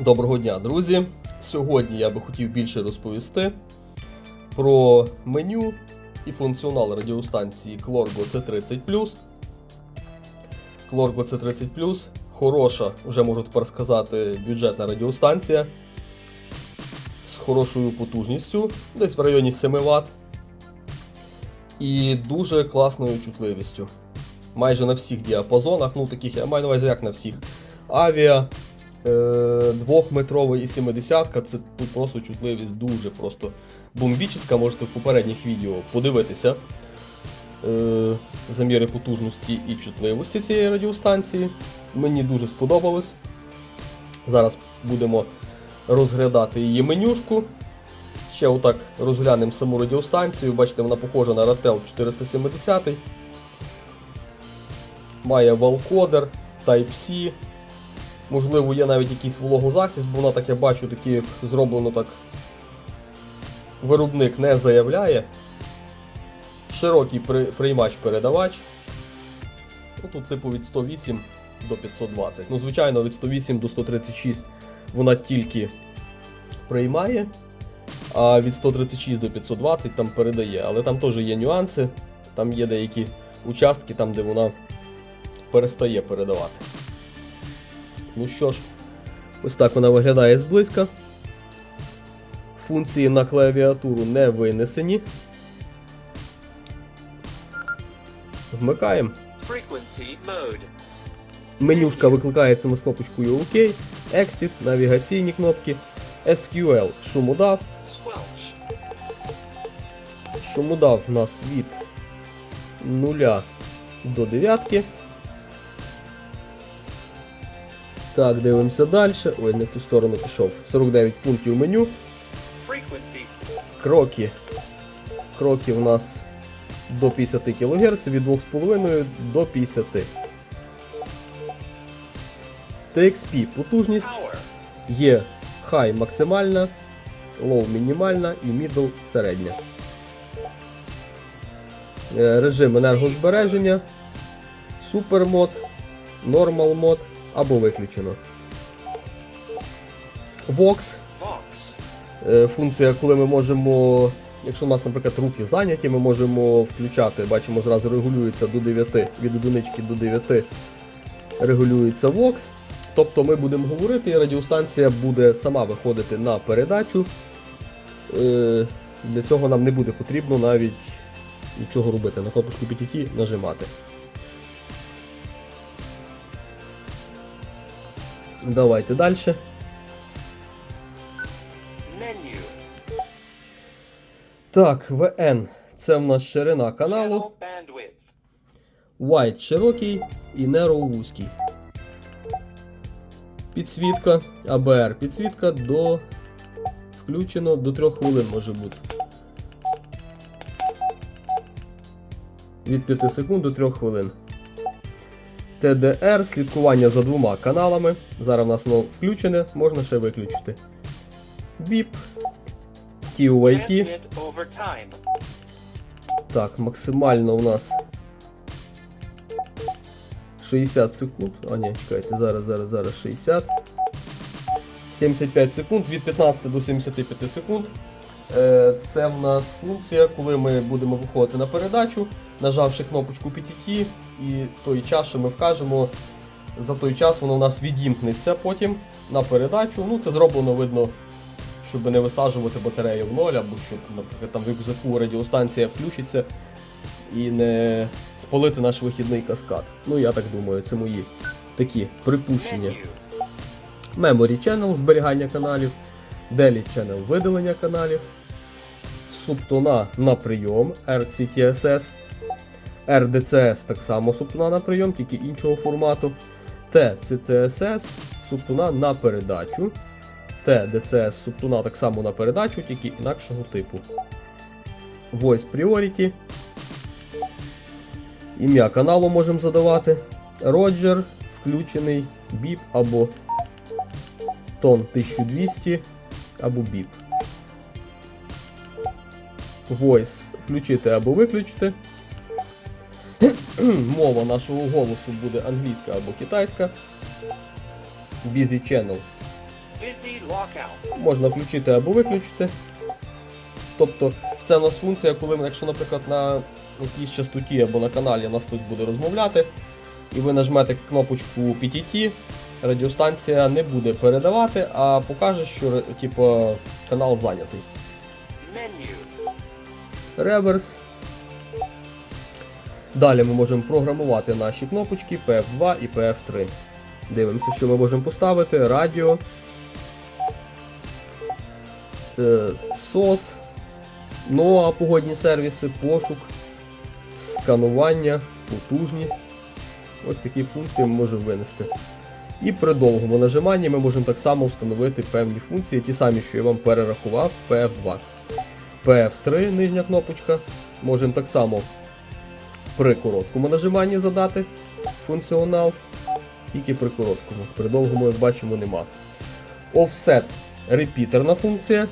Доброго дня, друзі! Сьогодні я би хотів більше розповісти про меню і функціонал радіостанції Clorgo C30. Clorgo C30 хороша, вже можу тепер сказати, бюджетна радіостанція з хорошою потужністю, десь в районі 7 Вт. І дуже класною чутливістю. Майже на всіх діапазонах, ну таких я маю на увазі як на всіх. Авіа, двохметровий і 70 це тут просто чутливість дуже просто бомбічна. Можете в попередніх відео подивитися е, заміри потужності і чутливості цієї радіостанції. Мені дуже сподобалось. Зараз будемо розглядати її менюшку. Ще отак розглянемо саму радіостанцію. Бачите, вона похожа на Ratel 470. Має валкодер, Type-C. Можливо, є навіть якийсь вологозахист, бо вона так я бачу, такі зроблено так. Виробник не заявляє. Широкий при- приймач-передавач. Ну, Тут, типу, від 108 до 520. Ну, звичайно, від 108 до 136 вона тільки приймає, а від 136 до 520 там передає. Але там теж є нюанси, там є деякі участки, там, де вона перестає передавати. Ну що ж, ось так вона виглядає зблизька. Функції на клавіатуру не винесені. Вмикаємо. Менюшка викликається з кнопочкою ОК, Exit, навігаційні кнопки, SQL, шумодав. Шумодав у нас від 0 до 9. Так, дивимося далі. Ой, не в ту сторону пішов. 49 пунктів меню. Кроки. Кроки у нас до 50 кГц, від 2,5 до 50. TXP потужність є High максимальна, Low мінімальна і Middle середня. Е, Режим енергозбереження, Super мод, Normal мод або виключено. Vox. Е, функція, коли ми можемо, якщо у нас, наприклад, руки зайняті, ми можемо включати, бачимо, зразу регулюється до 9, від одинички до 9 регулюється VOX. Тобто ми будемо говорити, і радіостанція буде сама виходити на передачу. Е, Для цього нам не буде потрібно навіть нічого робити. На кнопочку PTT нажимати. Давайте далі. Так, VN це в нас ширина каналу. White широкий і Narrow вузький. Підсвітка, ABR підсвітка до включено до 3 хвилин може бути. Від 5 секунд до 3 хвилин. TDR слідкування за двома каналами. Зараз в нас воно включене, можна ще виключити. TUIT. Transmit. Так, максимально у нас 60 секунд. А, ні, чекайте, зараз, зараз, зараз 60. 75 секунд, від 15 до 75 секунд. Е, Це в нас функція, коли ми будемо виходити на передачу, нажавши кнопочку PTT, і той час, що ми вкажемо, за той час воно у нас відімкнеться потім на передачу. Ну, це зроблено видно, щоб не висаджувати батарею в ноль, або щоб, наприклад, там в рюкзаку радіостанція включиться і не спалити наш вихідний каскад. Ну, я так думаю, це мої такі припущення. Memory Channel зберігання каналів, Delete Channel видалення каналів, субтона на прийом RCTSS, RDCS так само субтона на прийом, тільки іншого формату, TCTSS субтона на передачу, TDCS субтона так само на передачу, тільки інакшого типу. Voice Priority. Ім'я каналу можемо задавати. Роджер, включений, біп або тон 1200 або біп. Voice включити або виключити. Мова нашого голосу буде англійська або китайська. Busy Channel можна включити або виключити. Тобто це у нас функція, коли, якщо, наприклад, на якійсь частоті або на каналі у нас хтось буде розмовляти, і ви нажмете кнопочку PTT, радіостанція не буде передавати, а покаже, що типу, канал зайнятий. Реверс. Далі ми можемо програмувати наші кнопочки PF2 і PF3. Дивимося, що ми можемо поставити. Радіо. е, SOS. НОА, погодні сервіси, пошук, сканування, потужність. Ось такі функції ми можемо винести. І при довгому нажиманні ми можемо так само встановити певні функції, ті самі, що я вам перерахував, PF2. PF3, нижня кнопочка. Можемо так само при короткому нажиманні задати функціонал. Тільки при короткому. При довгому, як бачимо, нема. Offset репітерна функція.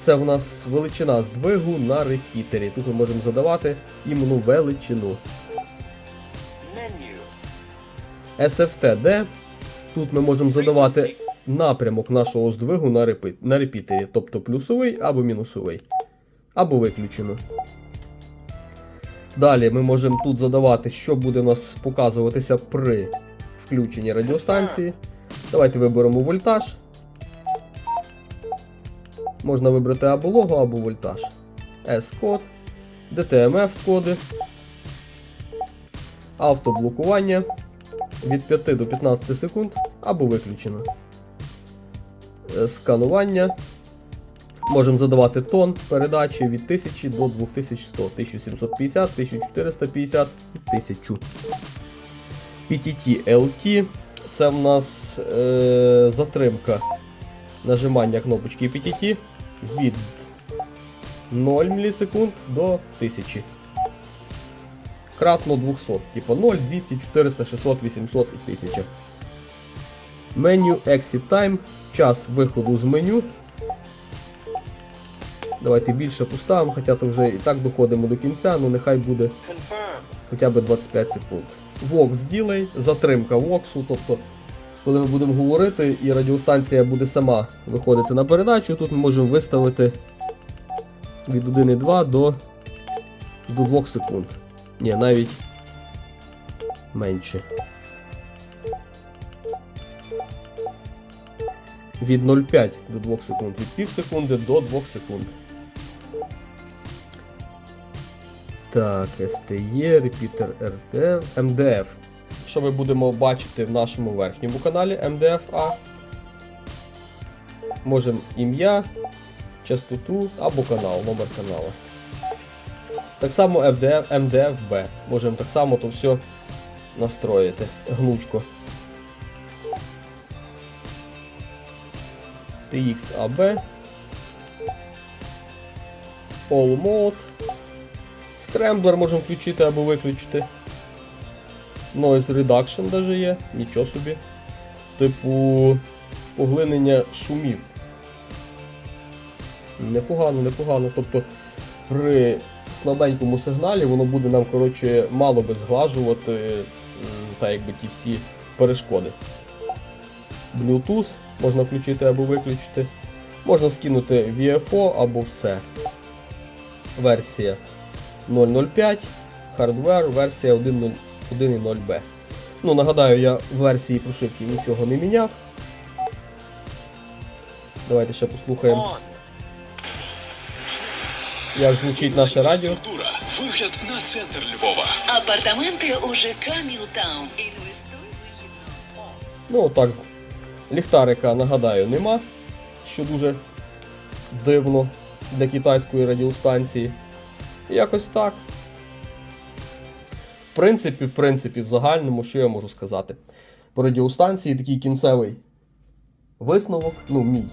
Це в нас величина здвигу на репітері. Тут ми можемо задавати іменно величину. SFTD. Тут ми можемо задавати напрямок нашого здвигу на репітері, тобто плюсовий або мінусовий, або виключено. Далі ми можемо тут задавати, що буде у нас показуватися при включенні радіостанції. Давайте виберемо вольтаж. Можна вибрати або лого, або вольтаж. S-код, DTMF коди, автоблокування від 5 до 15 секунд або виключено. Е, Сканування. Можемо задавати тон передачі від 1000 до 2100, 1750, 1450 і 1000. PTT LT це в нас е, затримка нажимання кнопочки PTT від 0 мілісекунд до 1000 кратно 200. Типа 0, 200, 400, 600, 800 і 1000. Меню Exit Time. Час виходу з меню. Давайте більше поставимо, хоча то вже і так доходимо до кінця, ну нехай буде хоча б 25 секунд. Vox Delay, затримка воксу, тобто, коли ми будемо говорити і радіостанція буде сама виходити на передачу, тут ми можемо виставити від 1,2 до, до 2 секунд. Ні, навіть менше. Від 0,5 до 2 секунд, від пів секунди до 2 секунд. Так, STE, Repeater RTL, MDF. Що ми будемо бачити в нашому верхньому каналі MDF-A. Можемо ім'я, частоту або канал, номер каналу. Так само MDF, MDF-B. Можемо так само то все настроїти. Гнучко. TXAB. All Mode. Скремблер можемо включити або виключити. Noise Reduction даже є, нічого собі. Типу поглинення шумів. Непогано, непогано. Тобто при слабенькому сигналі воно буде нам коротше, мало би зглажувати та якби ті всі перешкоди. Bluetooth можна включити або виключити. Можна скинути VFO або все. Версія 0.05, хардвер, версія 1.0 1.0b. Ну, нагадаю, я в версії прошивки нічого не міняв. Давайте ще послухаємо, як звучить наше радіо. Вигляд на центр Львова. Апартаменти у ЖК Мілтаун. Ну, так, ліхтарика, нагадаю, нема, що дуже дивно для китайської радіостанції. Якось так. В принципі, в принципі, в загальному, що я можу сказати? По радіостанції такий кінцевий висновок, ну, мій.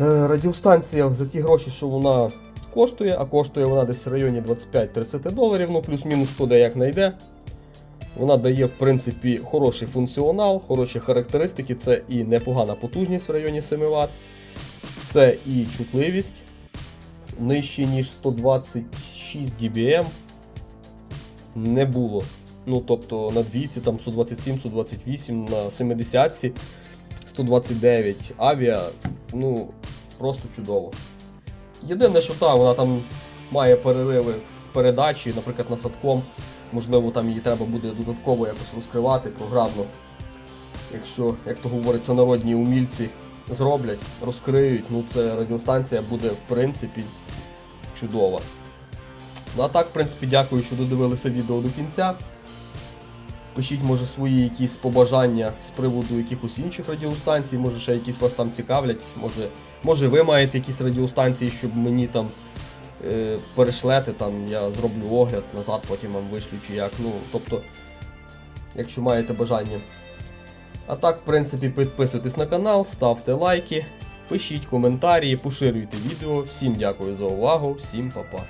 Е, радіостанція за ті гроші, що вона коштує, а коштує вона десь в районі 25-30 доларів, ну плюс-мінус де як знайде. Вона дає, в принципі, хороший функціонал, хороші характеристики. Це і непогана потужність в районі 7 Вт, це і чутливість нижче, ніж 126 dBm не було. Ну, тобто на двійці там 127, 128, на 70 129 авіа, ну, просто чудово. Єдине, що та, вона там має перериви в передачі, наприклад, на садком. Можливо, там її треба буде додатково якось розкривати програмно. Якщо, як то говориться, народні умільці зроблять, розкриють, ну це радіостанція буде в принципі чудова. Ну а так, в принципі, дякую, що додивилися відео до кінця. Пишіть, може, свої якісь побажання з приводу якихось інших радіостанцій, може ще якісь вас там цікавлять, може, може ви маєте якісь радіостанції, щоб мені там е, перешлете, там я зроблю огляд назад, потім вам вишлю чи як. Ну, тобто, якщо маєте бажання. А так, в принципі, підписуйтесь на канал, ставте лайки, пишіть коментарі, поширюйте відео. Всім дякую за увагу, всім па-па.